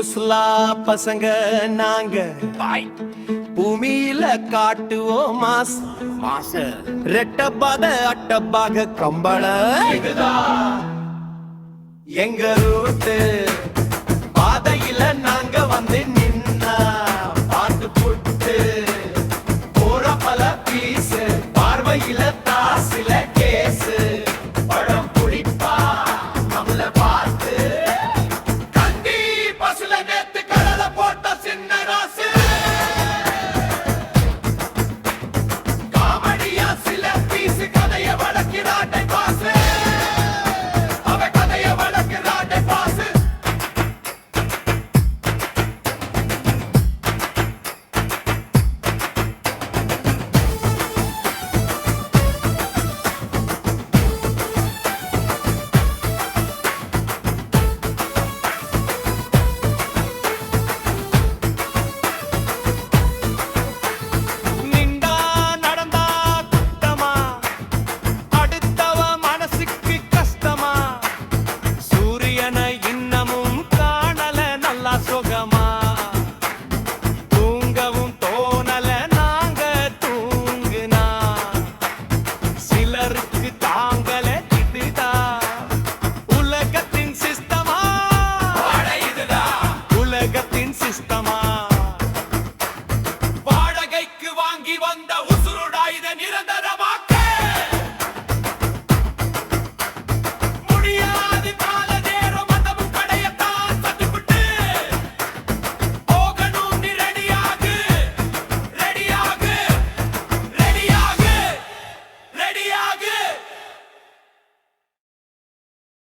முஸ்லா பசங்க நாங்க. பாய். பூமியில காட்டுவோம் மாஸ். மாச ரெட்டப்பாத அட்டப்பாக கம்பள. எங்க ரூட்டு? பாதையில நாங்க வந்து நின்னா பாட்டு போட்டு. போற பல பீஸ் பார்வையில தாசில. அதிர்ஷ்டமா வாடகைக்கு வாங்கி வந்த உசுருடா இதை நிரந்தரமா?